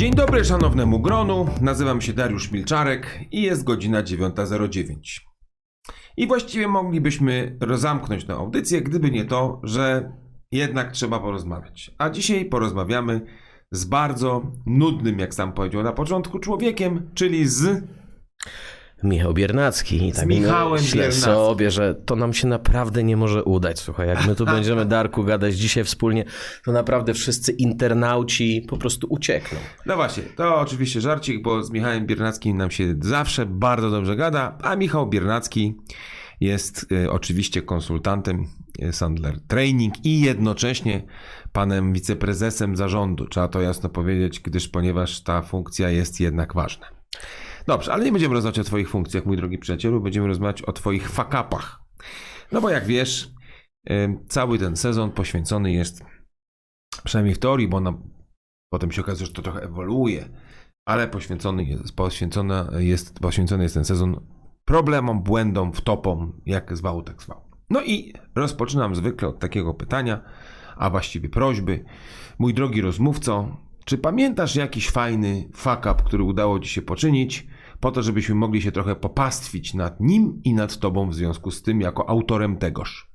Dzień dobry szanownemu gronu, nazywam się Dariusz Milczarek i jest godzina 9.09. I właściwie moglibyśmy rozamknąć tę audycję, gdyby nie to, że jednak trzeba porozmawiać. A dzisiaj porozmawiamy z bardzo nudnym, jak sam powiedział na początku, człowiekiem, czyli z... Michał Biernacki. I tak Michałem myślę sobie, że to nam się naprawdę nie może udać. Słuchaj, jak my tu będziemy, Darku, gadać dzisiaj wspólnie, to naprawdę wszyscy internauci po prostu uciekną. No właśnie, to oczywiście żarcik, bo z Michałem Biernackim nam się zawsze bardzo dobrze gada, a Michał Biernacki jest y, oczywiście konsultantem y, Sandler Training i jednocześnie panem wiceprezesem zarządu. Trzeba to jasno powiedzieć, gdyż ponieważ ta funkcja jest jednak ważna. Dobrze, ale nie będziemy rozmawiać o twoich funkcjach, mój drogi przyjacielu, będziemy rozmawiać o twoich fakapach. No bo jak wiesz, cały ten sezon poświęcony jest, przynajmniej w teorii, bo na Potem się okazuje, że to trochę ewoluuje, ale poświęcony jest, poświęcona jest, poświęcony jest ten sezon problemom, błędom, wtopom, jak zwał, tak zwał. No i rozpoczynam zwykle od takiego pytania, a właściwie prośby. Mój drogi rozmówco, czy pamiętasz jakiś fajny fuck up, który udało ci się poczynić, po to, żebyśmy mogli się trochę popastwić nad nim i nad tobą w związku z tym, jako autorem tegoż?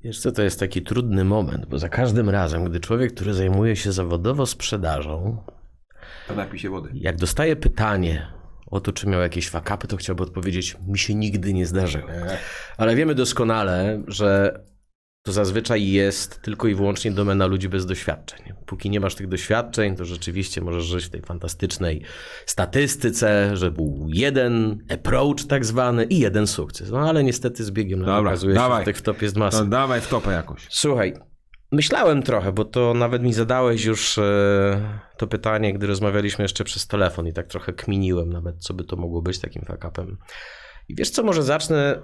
Wiesz co, to jest taki trudny moment, bo za każdym razem, gdy człowiek, który zajmuje się zawodowo sprzedażą, To napij się wody. jak dostaje pytanie o to, czy miał jakieś fakapy, to chciałby odpowiedzieć, mi się nigdy nie zdarzyło. Ale wiemy doskonale, że to zazwyczaj jest tylko i wyłącznie domena ludzi bez doświadczeń. Póki nie masz tych doświadczeń, to rzeczywiście możesz żyć w tej fantastycznej statystyce, że był jeden approach tak zwany i jeden sukces. No ale niestety z biegiem Dobra, okazuje się, dawaj. że tych wtop jest masa. To dawaj w topę jakoś. Słuchaj, myślałem trochę, bo to nawet mi zadałeś już e, to pytanie, gdy rozmawialiśmy jeszcze przez telefon i tak trochę kminiłem nawet, co by to mogło być takim fakapem. I wiesz co, może zacznę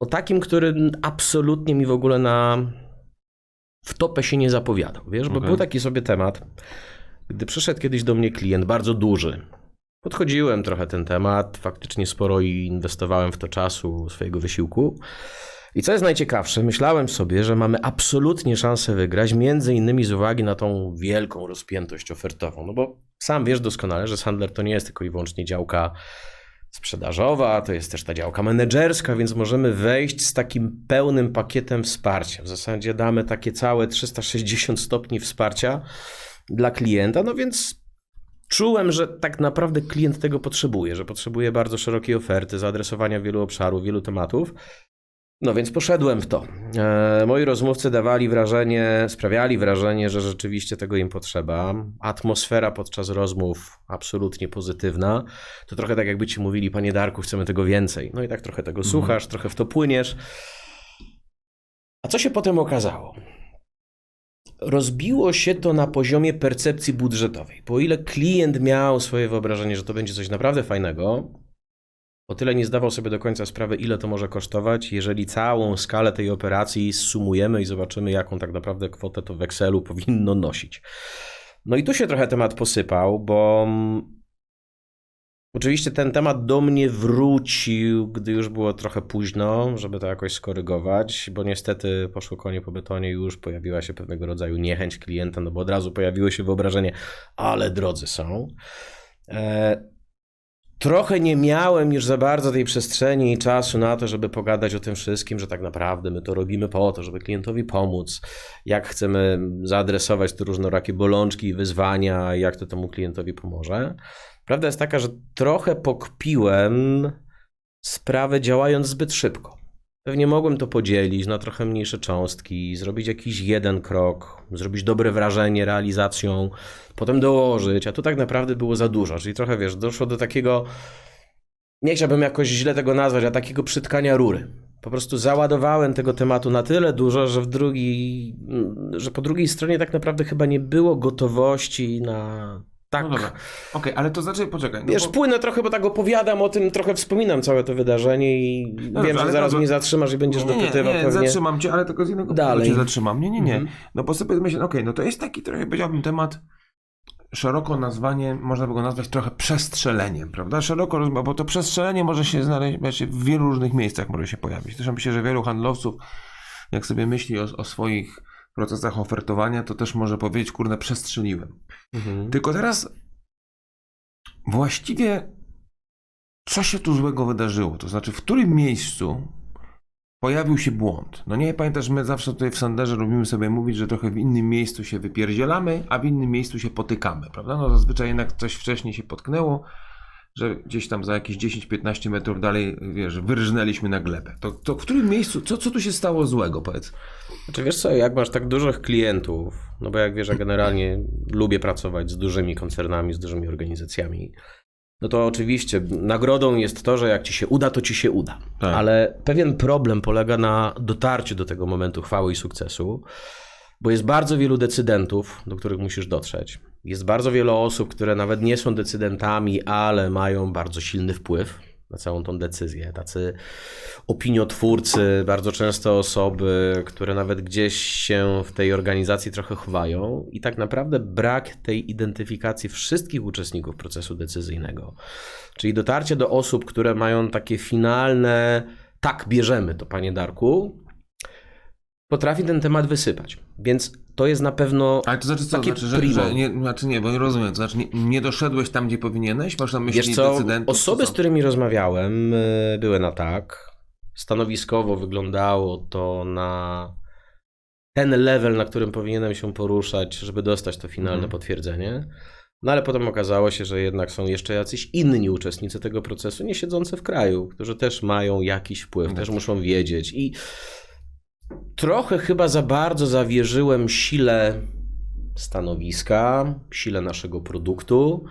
o takim, który absolutnie mi w ogóle na w topę się nie zapowiadał, wiesz, bo Okej. był taki sobie temat, gdy przyszedł kiedyś do mnie klient bardzo duży. Podchodziłem trochę ten temat, faktycznie sporo i inwestowałem w to czasu, swojego wysiłku. I co jest najciekawsze, myślałem sobie, że mamy absolutnie szansę wygrać, między innymi z uwagi na tą wielką rozpiętość ofertową. No bo sam wiesz doskonale, że Sandler to nie jest tylko i wyłącznie działka sprzedażowa, to jest też ta działka menedżerska, więc możemy wejść z takim pełnym pakietem wsparcia. W zasadzie damy takie całe 360 stopni wsparcia dla klienta, no więc czułem, że tak naprawdę klient tego potrzebuje, że potrzebuje bardzo szerokiej oferty, zaadresowania wielu obszarów, wielu tematów. No więc poszedłem w to. E, moi rozmówcy dawali wrażenie, sprawiali wrażenie, że rzeczywiście tego im potrzeba. Atmosfera podczas rozmów absolutnie pozytywna. To trochę tak jakby ci mówili, panie Darku, chcemy tego więcej. No i tak trochę tego słuchasz, trochę w to płyniesz. A co się potem okazało? Rozbiło się to na poziomie percepcji budżetowej. Bo o ile klient miał swoje wyobrażenie, że to będzie coś naprawdę fajnego, o tyle nie zdawał sobie do końca sprawy, ile to może kosztować, jeżeli całą skalę tej operacji sumujemy i zobaczymy, jaką tak naprawdę kwotę to w Excelu powinno nosić. No i tu się trochę temat posypał, bo mm, oczywiście ten temat do mnie wrócił, gdy już było trochę późno, żeby to jakoś skorygować, bo niestety poszło konie po betonie, już pojawiła się pewnego rodzaju niechęć klienta, no bo od razu pojawiło się wyobrażenie, ale drodzy są. E, Trochę nie miałem już za bardzo tej przestrzeni i czasu na to, żeby pogadać o tym wszystkim, że tak naprawdę my to robimy po to, żeby klientowi pomóc, jak chcemy zaadresować te różnorakie bolączki i wyzwania, jak to temu klientowi pomoże. Prawda jest taka, że trochę pokpiłem sprawę działając zbyt szybko. Pewnie mogłem to podzielić na trochę mniejsze cząstki, zrobić jakiś jeden krok, zrobić dobre wrażenie realizacją, potem dołożyć, a tu tak naprawdę było za dużo. Czyli trochę wiesz, doszło do takiego, nie chciałbym jakoś źle tego nazwać, a takiego przytkania rury. Po prostu załadowałem tego tematu na tyle dużo, że w drugiej, że po drugiej stronie tak naprawdę chyba nie było gotowości na tak. No dobra. Okej, ale to znaczy, poczekaj. No Wiesz, bo- płynę trochę, bo tak opowiadam o tym, trochę wspominam całe to wydarzenie i dobrze, wiem, że ale zaraz to- mnie zatrzymasz i będziesz nie, nie, dopytywał nie, pewnie. zatrzymam cię, ale tylko z innego Dalej. powodu cię zatrzymam. Nie, nie, nie. Mhm. No bo sobie myślę, okej, no to jest taki trochę, powiedziałbym, temat szeroko nazwanie, można by go nazwać trochę przestrzeleniem, prawda? Szeroko, bo to przestrzelenie może się znaleźć znaczy w wielu różnych miejscach, może się pojawić. Zresztą myślę, że wielu handlowców, jak sobie myśli o, o swoich procesach ofertowania, to też może powiedzieć, kurde, przestrzeliłem. Mhm. Tylko teraz właściwie co się tu złego wydarzyło? To znaczy, w którym miejscu pojawił się błąd? No nie, pamiętasz, my zawsze tutaj w Sanderze lubimy sobie mówić, że trochę w innym miejscu się wypierdzielamy, a w innym miejscu się potykamy, prawda? No zazwyczaj jednak coś wcześniej się potknęło, że gdzieś tam za jakieś 10-15 metrów dalej, wiesz, wyrżnęliśmy na glebę. To, to w którym miejscu, co, co tu się stało złego, powiedz? Znaczy wiesz co, jak masz tak dużych klientów, no bo jak wiesz, ja generalnie lubię pracować z dużymi koncernami, z dużymi organizacjami, no to oczywiście nagrodą jest to, że jak ci się uda, to ci się uda. Tak. Ale pewien problem polega na dotarciu do tego momentu chwały i sukcesu, bo jest bardzo wielu decydentów, do których musisz dotrzeć. Jest bardzo wiele osób, które nawet nie są decydentami, ale mają bardzo silny wpływ na całą tą decyzję. Tacy opiniotwórcy, bardzo często osoby, które nawet gdzieś się w tej organizacji trochę chowają, i tak naprawdę brak tej identyfikacji wszystkich uczestników procesu decyzyjnego. Czyli dotarcie do osób, które mają takie finalne, tak, bierzemy to, panie Darku, potrafi ten temat wysypać. Więc to jest na pewno. Ale to znaczy co? Takie Znaczy, że, że nie, znaczy nie, bo nie rozumiem. To znaczy nie, nie doszedłeś tam, gdzie powinieneś? Masz na myśli Wiesz co, decydentów? osoby, z którymi rozmawiałem, y, były na tak. Stanowiskowo wyglądało to na ten level, na którym powinienem się poruszać, żeby dostać to finalne Mhm. potwierdzenie. No ale potem okazało się, że jednak są jeszcze jacyś inni uczestnicy tego procesu, nie siedzący w kraju, którzy też mają jakiś wpływ, No też tak. muszą wiedzieć. I trochę chyba za bardzo zawierzyłem sile stanowiska, sile naszego produktu.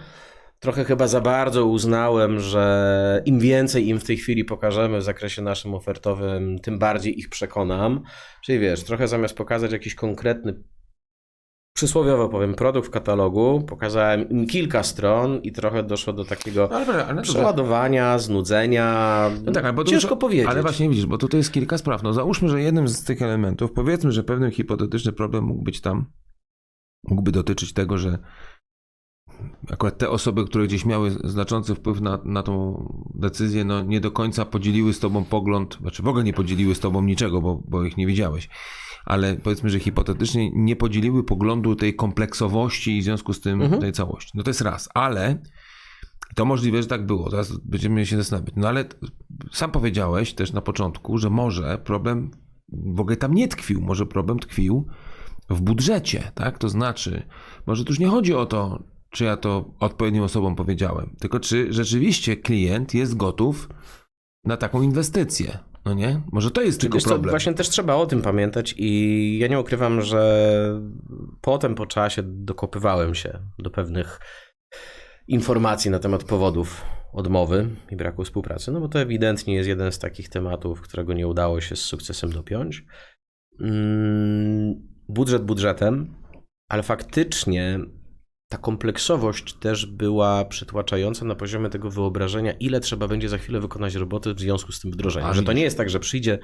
Trochę chyba za bardzo uznałem, że im więcej im w tej chwili pokażemy w zakresie naszym ofertowym, tym bardziej ich przekonam. Czyli wiesz, trochę zamiast pokazać jakiś konkretny, przysłowiowo powiem, produkt w katalogu, pokazałem im kilka stron i trochę doszło do takiego Ale, ale, ale dobrze. przeładowania, znudzenia. No tak, ale bo to Ciężko już- powiedzieć. Ale właśnie widzisz, bo tutaj jest kilka spraw. No załóżmy, że jednym z tych elementów, powiedzmy, że pewien hipotetyczny problem mógł być tam, mógłby dotyczyć tego, że akurat te osoby, które gdzieś miały znaczący wpływ na, na tą decyzję, no nie do końca podzieliły z tobą pogląd, znaczy w ogóle nie podzieliły z tobą niczego, bo, bo ich nie widziałeś. Ale powiedzmy, że hipotetycznie nie podzieliły poglądu tej kompleksowości i w związku z tym Mhm. tej całości. No to jest raz, ale to możliwe, że tak było. Teraz będziemy się zastanawiać. No ale sam powiedziałeś też na początku, że może problem w ogóle tam nie tkwił. Może problem tkwił w budżecie, tak? To znaczy, może tu już nie chodzi o to, czy ja to odpowiednim osobom powiedziałem, tylko czy rzeczywiście klient jest gotów na taką inwestycję. No nie? Może to jest tylko Wiesz co, problem. właśnie też trzeba o tym pamiętać i ja nie ukrywam, że potem po czasie dokopywałem się do pewnych informacji na temat powodów odmowy i braku współpracy, no bo to ewidentnie jest jeden z takich tematów, którego nie udało się z sukcesem dopiąć. Mm, Budżet budżetem, ale faktycznie ta kompleksowość też była przytłaczająca na poziomie tego wyobrażenia, ile trzeba będzie za chwilę wykonać roboty w związku z tym wdrożeniem. Że to nie jest tak, że przyjdzie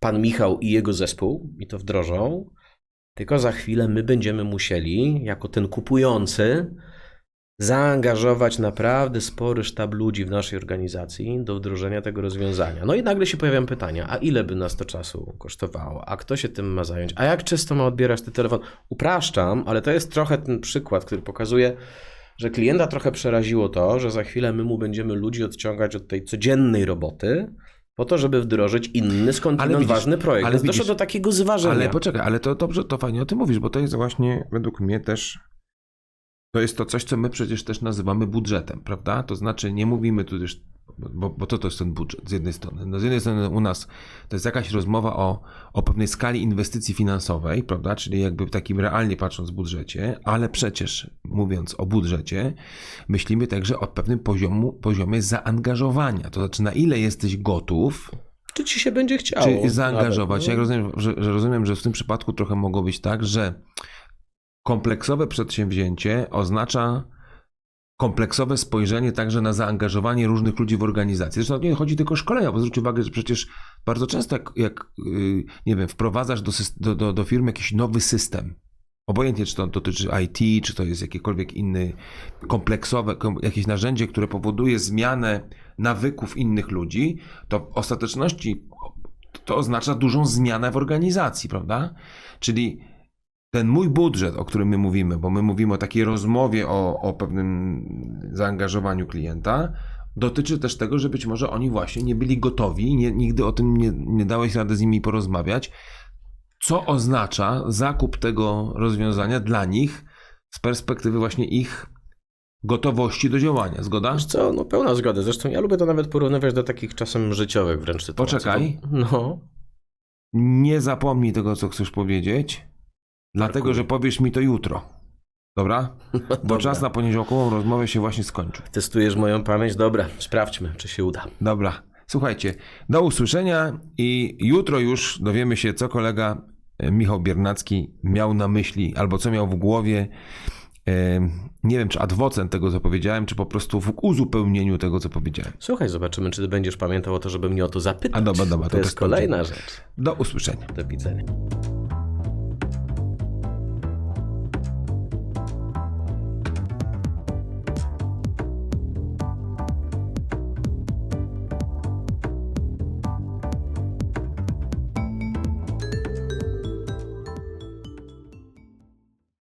pan Michał i jego zespół i to wdrożą, tylko za chwilę my będziemy musieli, jako ten kupujący, zaangażować naprawdę spory sztab ludzi w naszej organizacji do wdrożenia tego rozwiązania. No i nagle się pojawiają pytania, a ile by nas to czasu kosztowało? A kto się tym ma zająć? A jak często ma odbierać ten telefon? Upraszczam, ale to jest trochę ten przykład, który pokazuje, że klienta trochę przeraziło to, że za chwilę my mu będziemy ludzi odciągać od tej codziennej roboty, po to, żeby wdrożyć inny skądinąd widzisz, ważny projekt. ale doszło do takiego zważenia. Ale poczekaj, ale to dobrze, to fajnie o tym mówisz, bo to jest właśnie według mnie też. To jest to coś, co my przecież też nazywamy budżetem, prawda? To znaczy nie mówimy tu też, bo, bo to to jest ten budżet z jednej strony. No z jednej strony u nas to jest jakaś rozmowa o, o pewnej skali inwestycji finansowej, prawda? Czyli jakby takim realnie patrząc w budżecie, ale przecież mówiąc o budżecie, myślimy także o pewnym poziomu, poziomie zaangażowania. To znaczy na ile jesteś gotów Czy ci się będzie chciało? czy zaangażować. Nawet, no. Jak rozumiem, że, że rozumiem, że w tym przypadku trochę mogło być tak, że kompleksowe przedsięwzięcie oznacza kompleksowe spojrzenie także na zaangażowanie różnych ludzi w organizację. Zresztą nie chodzi tylko o szkolenia, bo zwróć uwagę, że przecież bardzo często jak, jak yy, nie wiem, wprowadzasz do, do, do, do firmy jakiś nowy system, obojętnie czy to dotyczy IT, czy to jest jakikolwiek inny kompleksowe, kom- jakieś narzędzie, które powoduje zmianę nawyków innych ludzi, to w ostateczności to oznacza dużą zmianę w organizacji, prawda? Czyli ten mój budżet, o którym my mówimy, bo my mówimy o takiej rozmowie o, o pewnym zaangażowaniu klienta, dotyczy też tego, że być może oni właśnie nie byli gotowi, nie, nigdy o tym nie, nie dałeś rady z nimi porozmawiać, co oznacza zakup tego rozwiązania dla nich z perspektywy właśnie ich gotowości do działania. Zgoda? Wiesz co, no pełna zgoda. Zresztą ja lubię to nawet porównywać do takich czasem życiowych wręcz sytuacji. Poczekaj. No, Nie zapomnij tego, co chcesz powiedzieć, dlatego że powiesz mi to jutro. Dobra? Bo dobra. czas na poniedziałkową rozmowę się właśnie skończył. testujesz moją pamięć? Dobra, sprawdźmy, czy się uda. Dobra. Słuchajcie, do usłyszenia i jutro już dowiemy się, co kolega e, Michał Biernacki miał na myśli albo co miał w głowie. E, Nie wiem, czy adwocem tego, co powiedziałem, czy po prostu w uzupełnieniu tego, co powiedziałem. Słuchaj, zobaczymy, czy ty będziesz pamiętał o to, żeby mnie o to zapytać. A dobra, dobra, to to jest kolejna rzecz. Do usłyszenia. Do widzenia.